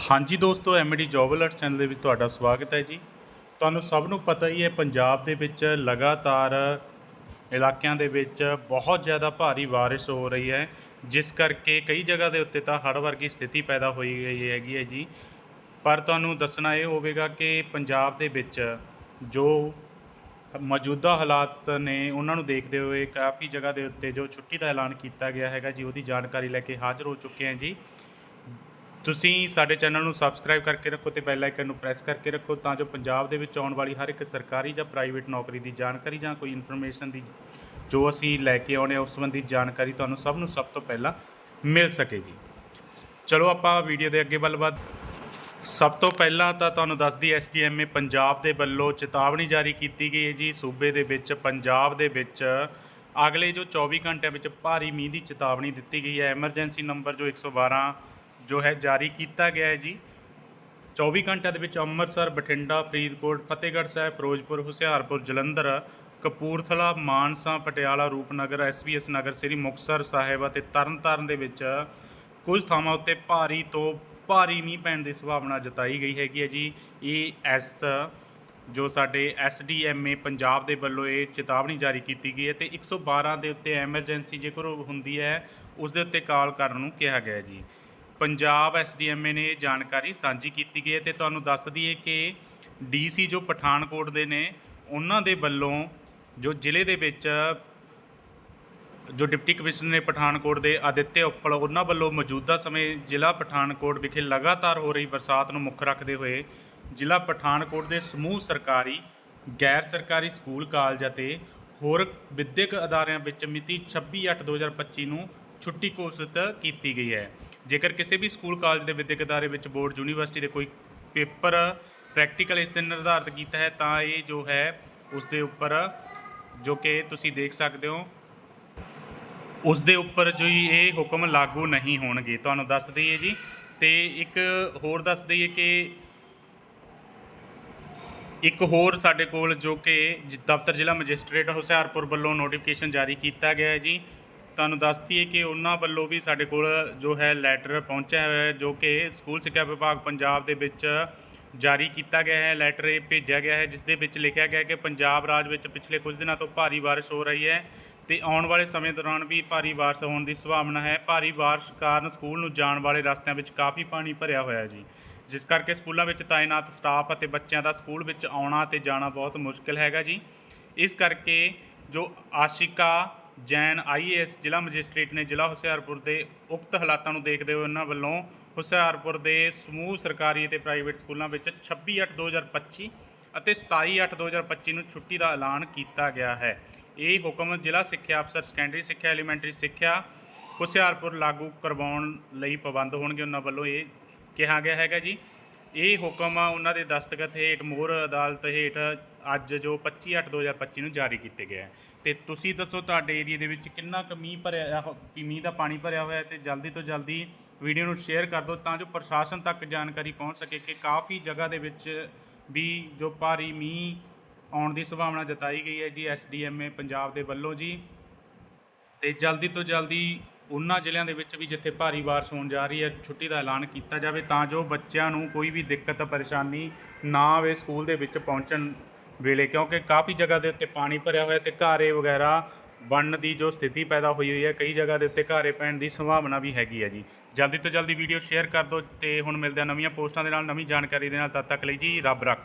ਹਾਂਜੀ ਦੋਸਤੋ MD job alert channel ਦੇ ਵਿੱਚ ਤੁਹਾਡਾ ਸਵਾਗਤ ਹੈ ਜੀ। ਤੁਹਾਨੂੰ ਸਭ ਨੂੰ ਪਤਾ ਹੀ ਹੈ, ਪੰਜਾਬ ਦੇ ਵਿੱਚ ਲਗਾਤਾਰ ਇਲਾਕਿਆਂ ਦੇ ਵਿੱਚ ਬਹੁਤ ਜ਼ਿਆਦਾ ਭਾਰੀ ਬਾਰਿਸ਼ ਹੋ ਰਹੀ ਹੈ। ਜਿਸ ਕਰਕੇ ਕਈ ਜਗ੍ਹਾ ਦੇ ਉੱਤੇ ਤਾਂ ਹੜ੍ਹ ਵਰਗੀ ਸਥਿਤੀ ਪੈਦਾ ਹੋਈ ਗਈ ਹੈਗੀ ਹੈ ਜੀ। ਪਰ ਤੁਹਾਨੂੰ ਦੱਸਣਾ ਇਹ ਹੋਵੇਗਾ ਕਿ ਪੰਜਾਬ ਦੇ ਵਿੱਚ ਜੋ ਮੌਜੂਦਾ ਹਾਲਾਤ ਨੇ, ਉਹਨਾਂ ਨੂੰ ਦੇਖਦੇ ਹੋਏ ਕਾਫੀ ਜਗ੍ਹਾ ਦੇ ਉੱਤੇ ਜੋ ਛੁੱਟੀ ਦਾ ਐਲਾਨ ਕੀਤਾ ਗਿਆ ਹੈਗਾ ਜੀ, ਉਹਦੀ ਜਾਣਕਾਰੀ ਲੈ ਕੇ ਹਾਜ਼ਰ ਹੋ ਚੁੱਕੇ ਹਾਂ ਜੀ। ਤੁਸੀਂ ਸਾਡੇ ਚੈਨਲ ਨੂੰ ਸਬਸਕ੍ਰਾਈਬ ਕਰਕੇ ਰੱਖੋ ਤੇ ਬੈਲ ਆਈਕਨ ਨੂੰ ਪ੍ਰੈਸ ਕਰਕੇ ਰੱਖੋ ਤਾਂ ਜੋ ਪੰਜਾਬ ਦੇ ਵਿੱਚ ਆਉਣ ਵਾਲੀ ਹਰ ਇੱਕ ਸਰਕਾਰੀ ਜਾਂ ਪ੍ਰਾਈਵੇਟ ਨੌਕਰੀ ਦੀ ਜਾਣਕਾਰੀ ਜਾਂ ਕੋਈ ਇਨਫੋਰਮੇਸ਼ਨ ਦੀ ਜੋ ਅਸੀਂ ਲੈ ਕੇ ਆਉਣੇ ਆ, ਉਸ ਸੰਬੰਧੀ ਜਾਣਕਾਰੀ ਤੁਹਾਨੂੰ ਸਭ ਨੂੰ ਸਭ ਤੋਂ ਪਹਿਲਾਂ ਮਿਲ ਸਕੇ ਜੀ। ਚਲੋ ਆਪਾਂ ਵੀਡੀਓ ਦੇ ਅੱਗੇ ਵੱਲ ਵੱਧ। ਸਭ ਤੋਂ ਪਹਿਲਾਂ ਤਾਂ ਤੁਹਾਨੂੰ ਦੱਸਦੀ ਐਸਡੀਐਮਏ ਪੰਜਾਬ ਦੇ ਵੱਲੋਂ ਚੇਤਾਵਨੀ ਜਾਰੀ ਕੀਤੀ ਗਈ ਹੈ ਜੀ। ਸੂਬੇ ਦੇ ਵਿੱਚ, ਪੰਜਾਬ ਦੇ ਵਿੱਚ ਅਗਲੇ ਜੋ 24 ਘੰਟਿਆਂ ਵਿੱਚ ਭਾਰੀ ਮੀਂਹ ਦੀ ਚੇਤਾਵਨੀ ਦਿੱਤੀ ਗਈ ਹੈ। ਐਮਰਜੈਂਸੀ ਨੰਬਰ ਜੋ 112 ਜੋ ਹੈ ਜਾਰੀ ਕੀਤਾ ਗਿਆ ਹੈ ਜੀ। 24 ਘੰਟਿਆਂ ਦੇ ਵਿੱਚ ਅੰਮ੍ਰਿਤਸਰ, ਬਠਿੰਡਾ, ਫਰੀਦਕੋਟ, ਫਤਿਹਗੜ੍ਹ ਸਾਹਿਬ, ਫਿਰੋਜ਼ਪੁਰ, ਹੁਸ਼ਿਆਰਪੁਰ, ਜਲੰਧਰ, ਕਪੂਰਥਲਾ, ਮਾਨਸਾ, ਪਟਿਆਲਾ, ਰੂਪਨਗਰ, ਐਸਬੀਐਸ ਨਗਰ, ਸ੍ਰੀ ਮੁਕਤਸਰ ਸਾਹਿਬ ਅਤੇ ਤਰਨਤਾਰਨ ਦੇ ਵਿੱਚ ਕੁਝ ਥਾਵਾਂ ਉੱਤੇ ਭਾਰੀ ਤੋਂ ਭਾਰੀ ਮੀਂਹ ਪੈਣ ਦੀ ਸੰਭਾਵਨਾ ਜਤਾਈ ਗਈ ਹੈਗੀ ਹੈ ਜੀ। ਇਹ ਐਸ ਜੋ ਸਾਡੇ ਐਸਡੀਐਮਏ ਪੰਜਾਬ ਦੇ ਵੱਲੋਂ ਇਹ ਚੇਤਾਵਨੀ ਜਾਰੀ ਕੀਤੀ ਗਈ ਹੈ ਤੇ 112 ਦੇ ਉੱਤੇ ਐਮਰਜੈਂਸੀ ਜੇਕਰ ਉਹ ਹੁੰਦੀ ਹੈ, ਉਸ ਦੇ ਉੱਤੇ ਕਾਲ ਕਰਨ ਨੂੰ ਕਿਹਾ ਗਿਆ ਜੀ। ਪੰਜਾਬ ਐਸਡੀਐਮਏ ਨੇ ਇਹ ਜਾਣਕਾਰੀ ਸਾਂਝੀ ਕੀਤੀ ਗਈ ਹੈ ਤੇ ਤੁਹਾਨੂੰ ਦੱਸ ਦਈਏ ਕਿ ਡੀਸੀ ਜੋ ਪਠਾਨਕੋਟ ਦੇ ਨੇ, ਉਹਨਾਂ ਦੇ ਵੱਲੋਂ ਜੋ ਜ਼ਿਲ੍ਹੇ ਦੇ ਵਿੱਚ ਜੋ ਡਿਪਟੀ ਕਮਿਸ਼ਨਰ ਨੇ ਪਠਾਨਕੋਟ ਦੇ ਆਦਿਤਿਆ ਉੱਪਲ ਉਹਨਾਂ ਵੱਲੋਂ ਮੌਜੂਦਾ ਸਮੇਂ ਜ਼ਿਲ੍ਹਾ ਪਠਾਨਕੋਟ ਵਿਖੇ ਲਗਾਤਾਰ ਹੋ ਰਹੀ ਬਰਸਾਤ ਨੂੰ ਮੁੱਖ ਰੱਖਦੇ ਹੋਏ ਜ਼ਿਲ੍ਹਾ ਪਠਾਨਕੋਟ ਦੇ ਸਮੂਹ ਸਰਕਾਰੀ, ਗੈਰ ਸਰਕਾਰੀ ਸਕੂਲ, ਕਾਲਜ ਅਤੇ ਹੋਰ ਵਿਦਿਅਕ ਅਦਾਰਿਆਂ ਵਿੱਚ ਮਿਤੀ 26/8/2025 ਨੂੰ ਛੁੱਟੀ ਘੋਸ਼ਿਤ ਕੀਤੀ ਗਈ ਹੈ। ਜੇਕਰ ਕਿਸੇ ਵੀ ਸਕੂਲ, ਕਾਲਜ ਦੇ ਵਿਦਿਅਕ ਅਦਾਰੇ ਵਿੱਚ ਬੋਰਡ, ਯੂਨੀਵਰਸਿਟੀ ਦੇ ਕੋਈ ਪੇਪਰ ਪ੍ਰੈਕਟੀਕਲ ਇਸ ਦਿਨ ਨਿਰਧਾਰਤ ਕੀਤਾ ਹੈ, ਤਾਂ ਇਹ ਜੋ ਹੈ ਉਸ ਦੇ ਉੱਪਰ ਜੋ ਕਿ ਤੁਸੀਂ ਦੇਖ ਸਕਦੇ ਹੋ, ਉਸ ਦੇ ਉੱਪਰ ਜੋ ਇਹ ਹੁਕਮ ਲਾਗੂ ਨਹੀਂ ਹੋਣਗੇ। ਤੁਹਾਨੂੰ ਦੱਸ ਦਈਏ ਜੀ, ਤੇ ਇੱਕ ਹੋਰ ਦੱਸ ਦਈਏ ਕਿ ਇੱਕ ਹੋਰ ਸਾਡੇ ਕੋਲ ਜੋ ਕਿ ਜ- ਦਫ਼ਤਰ ਜ਼ਿਲ੍ਹਾ ਮੈਜਿਸਟ੍ਰੇਟ ਹੁਸ਼ਿਆਰਪੁਰ ਵੱਲੋਂ ਨੋਟੀਫਿਕੇਸ਼ਨ ਜਾਰੀ ਕੀਤਾ ਗਿਆ ਹੈ ਜੀ। ਤੁਹਾਨੂੰ ਦੱਸ ਦਈਏ ਕਿ ਉਹਨਾਂ ਵੱਲੋਂ ਵੀ ਸਾਡੇ ਕੋਲ ਜੋ ਹੈ ਲੈਟਰ ਪਹੁੰਚਿਆ ਹੋਇਆ ਹੈ, ਜੋ ਕਿ ਸਕੂਲ ਸਿੱਖਿਆ ਵਿਭਾਗ ਪੰਜਾਬ ਦੇ ਵਿੱਚ ਜਾਰੀ ਕੀਤਾ ਗਿਆ ਹੈ। ਲੈਟਰ ਇਹ ਭੇਜਿਆ ਗਿਆ ਹੈ, ਜਿਸ ਦੇ ਵਿੱਚ ਲਿਖਿਆ ਗਿਆ ਕਿ ਪੰਜਾਬ ਰਾਜ ਵਿੱਚ ਪਿਛਲੇ ਕੁਝ ਦਿਨਾਂ ਤੋਂ ਭਾਰੀ ਬਾਰਿਸ਼ ਹੋ ਰਹੀ ਹੈ ਤੇ ਆਉਣ ਵਾਲੇ ਸਮੇਂ ਦੌਰਾਨ ਵੀ ਭਾਰੀ ਬਾਰਿਸ਼ ਹੋਣ ਦੀ ਸੰਭਾਵਨਾ ਹੈ। ਭਾਰੀ ਬਾਰਿਸ਼ ਕਾਰਨ ਸਕੂਲ ਨੂੰ ਜਾਣ ਵਾਲੇ ਰਸਤਿਆਂ ਵਿੱਚ ਕਾਫੀ ਪਾਣੀ ਭਰਿਆ ਹੋਇਆ ਹੈ ਜੀ। ਜਿਸ ਕਰਕੇ ਸਕੂਲਾਂ ਵਿੱਚ ਤਾਇਨਾਤ ਸਟਾਫ ਅਤੇ ਬੱਚਿਆਂ ਦਾ ਸਕੂਲ ਵਿੱਚ ਆਉਣਾ ਤੇ ਜਾਣਾ ਬਹੁਤ ਮੁਸ਼ਕਿਲ ਹੈਗਾ ਜੀ। ਇਸ ਕਰਕੇ ਜੋ ਆਸ਼ਿਕਾ ਜੈਨ ਆਈਏਐਸ ਜ਼ਿਲ੍ਹਾ ਮੈਜਿਸਟ੍ਰੇਟ ਨੇ ਜ਼ਿਲ੍ਹਾ ਹੁਸ਼ਿਆਰਪੁਰ ਦੇ ਉਕਤ ਹਾਲਾਤਾਂ ਨੂੰ ਦੇਖਦੇ ਹੋਏ ਉਹਨਾਂ ਵੱਲੋਂ ਹੁਸ਼ਿਆਰਪੁਰ ਦੇ ਸਮੂਹ ਸਰਕਾਰੀ ਅਤੇ ਪ੍ਰਾਈਵੇਟ ਸਕੂਲਾਂ ਵਿੱਚ 26/8/2025 ਅਤੇ 27/8/2025 ਨੂੰ ਛੁੱਟੀ ਦਾ ਐਲਾਨ ਕੀਤਾ ਗਿਆ ਹੈ। ਇਹ ਹੁਕਮ ਜ਼ਿਲ੍ਹਾ ਸਿੱਖਿਆ ਅਫਸਰ, ਸੈਕੰਡਰੀ ਸਿੱਖਿਆ, ਐਲੀਮੈਂਟਰੀ ਸਿੱਖਿਆ ਹੁਸ਼ਿਆਰਪੁਰ ਲਾਗੂ ਕਰਵਾਉਣ ਲਈ ਪਾਬੰਦ ਹੋਣਗੇ। ਉਹਨਾਂ ਵੱਲੋਂ ਇਹ ਕਿਹਾ ਗਿਆ ਹੈਗਾ ਜੀ। ਇਹ ਹੁਕਮ ਉਹਨਾਂ ਦੇ ਦਸਤਖਤ ਹੇਠ ਮੋਹਰ ਅਦਾਲਤ ਹੇਠ ਅੱਜ ਜੋ 25/8/2025 ਨੂੰ ਜਾਰੀ ਕੀਤੇ ਗਏ ਹੈ। ਤੇ ਤੁਸੀਂ ਦੱਸੋ ਤੁਹਾਡੇ ਏਰੀਆ ਦੇ ਵਿੱਚ ਕਿੰਨਾ ਕੁ ਮੀਂਹ ਭਰਿਆ ਹੋ- ਵੀ ਮੀਂਹ ਦਾ ਪਾਣੀ ਭਰਿਆ ਹੋਇਆ ਹੈ ਤੇ ਜਲਦੀ ਤੋਂ ਜਲਦੀ ਵੀਡੀਓ ਨੂੰ ਸ਼ੇਅਰ ਕਰ ਦਿਓ ਤਾਂ ਜੋ ਪ੍ਰਸ਼ਾਸਨ ਤੱਕ ਜਾਣਕਾਰੀ ਪਹੁੰਚ ਸਕੇ ਕਿ ਕਾਫੀ ਜਗ੍ਹਾ ਦੇ ਵਿੱਚ ਵੀ ਜੋ ਭਾਰੀ ਮੀਂਹ ਆਉਣ ਦੀ ਸੰਭਾਵਨਾ ਜਤਾਈ ਗਈ ਹੈ ਜੀ ਐਸਡੀਐਮਏ ਪੰਜਾਬ ਦੇ ਵੱਲੋਂ ਜੀ। ਤੇ ਜਲਦੀ ਤੋਂ ਜਲਦੀ ਉਹਨਾਂ ਜ਼ਿਲ੍ਹਿਆਂ ਦੇ ਵਿੱਚ ਵੀ ਜਿੱਥੇ ਭਾਰੀ ਬਾਰਿਸ਼ ਹੋਣ ਜਾ ਰਹੀ ਹੈ, ਛੁੱਟੀ ਦਾ ਐਲਾਨ ਕੀਤਾ ਜਾਵੇ ਤਾਂ ਜੋ ਬੱਚਿਆਂ ਨੂੰ ਕੋਈ ਵੀ ਦਿੱਕਤ, ਪਰੇਸ਼ਾਨੀ ਨਾ ਆਵੇ, ਸਕੂਲ ਦੇ ਵਿੱਚ ਪਹੁੰਚਣ ਵੇਲੇ, ਕਿਉਂਕਿ ਕਾਫੀ ਜਗ੍ਹਾ ਦੇ ਉੱਤੇ ਪਾਣੀ ਭਰਿਆ ਹੋਇਆ ਤੇ ਘਾਰੇ ਵਗੈਰਾ ਬਣਨ ਦੀ ਜੋ ਸਥਿਤੀ ਪੈਦਾ ਹੋਈ ਹੋਈ ਹੈ, ਕਈ ਜਗ੍ਹਾ ਦੇ ਉੱਤੇ ਘਾਰੇ ਪੈਣ ਦੀ ਸੰਭਾਵਨਾ ਵੀ ਹੈਗੀ ਹੈ ਜੀ। ਜਲਦੀ ਤੋਂ ਜਲਦੀ ਵੀਡੀਓ ਸ਼ੇਅਰ ਕਰ ਦਿਓ ਤੇ ਹੁਣ ਮਿਲਦੇ ਹਾਂ ਨਵੀਆਂ ਪੋਸਟਾਂ ਦੇ ਨਾਲ, ਨਵੀਂ ਜਾਣਕਾਰੀ ਦੇ ਨਾਲ, ਤਦ ਤੱਕ ਲਈ ਜੀ, ਰੱਬ ਰੱਖ।